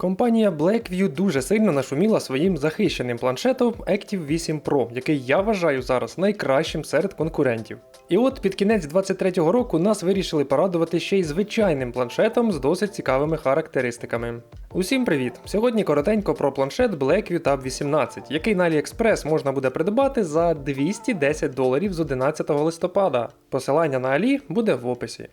Компанія Blackview дуже сильно нашуміла своїм захищеним планшетом Active 8 Pro, який я вважаю зараз найкращим серед конкурентів. І от під кінець 23-го року нас вирішили порадувати ще й звичайним планшетом з досить цікавими характеристиками. Усім привіт! Сьогодні коротенько про планшет Blackview Tab 18, який на AliExpress можна буде придбати за 210 доларів з 11 листопада. Посилання на Алі буде в описі.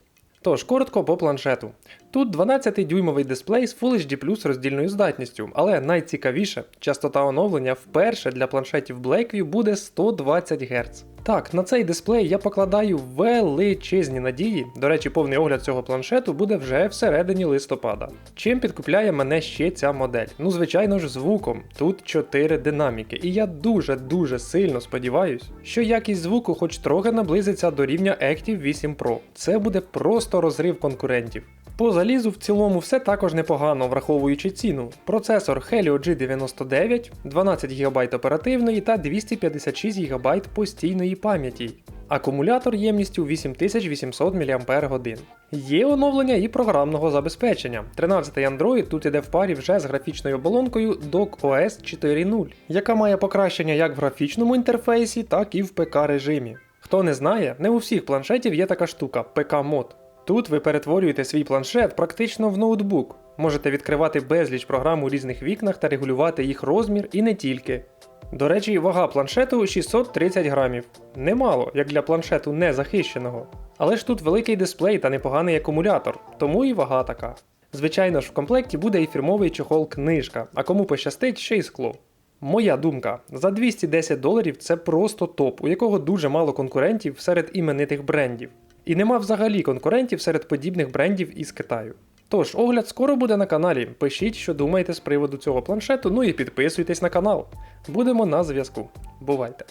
Тож, коротко по планшету. Тут 12-дюймовий дисплей з Full HD Plus роздільною здатністю, але найцікавіше, частота оновлення вперше для планшетів Blackview буде 120 Гц. Так, на цей дисплей я покладаю величезні надії. До речі, повний огляд цього планшету буде вже всередині листопада. Чим підкупляє мене ще ця модель? Ну, звичайно ж, звуком. Тут 4 динаміки, і я дуже-дуже сильно сподіваюсь, що якість звуку хоч трохи наблизиться до рівня Active 8 Pro. Це буде просто розрив конкурентів. По залізу в цілому все також непогано, враховуючи ціну. Процесор Helio G99, 12 ГБ оперативної та 256 ГБ постійної пам'яті. Акумулятор ємністю 8800 мАч. Є оновлення і програмного забезпечення. 13-й Android тут іде в парі вже з графічною оболонкою DocOS 4.0, яка має покращення як в графічному інтерфейсі, так і в ПК режимі. Хто не знає, не у всіх планшетів є така штука ПК-мод. Тут ви перетворюєте свій планшет практично в ноутбук. Можете відкривати безліч програм у різних вікнах та регулювати їх розмір і не тільки. До речі, вага планшету 630 грамів. Немало, як для планшету незахищеного. Але ж тут великий дисплей та непоганий акумулятор, тому і вага така. Звичайно ж, в комплекті буде і фірмовий чохол книжка, а кому пощастить ще й скло. Моя думка, за 210 доларів це просто топ, у якого дуже мало конкурентів серед іменитих брендів. І нема взагалі конкурентів серед подібних брендів із Китаю. Тож, огляд скоро буде на каналі. Пишіть, що думаєте з приводу цього планшету, ну і підписуйтесь на канал. Будемо на зв'язку. Бувайте!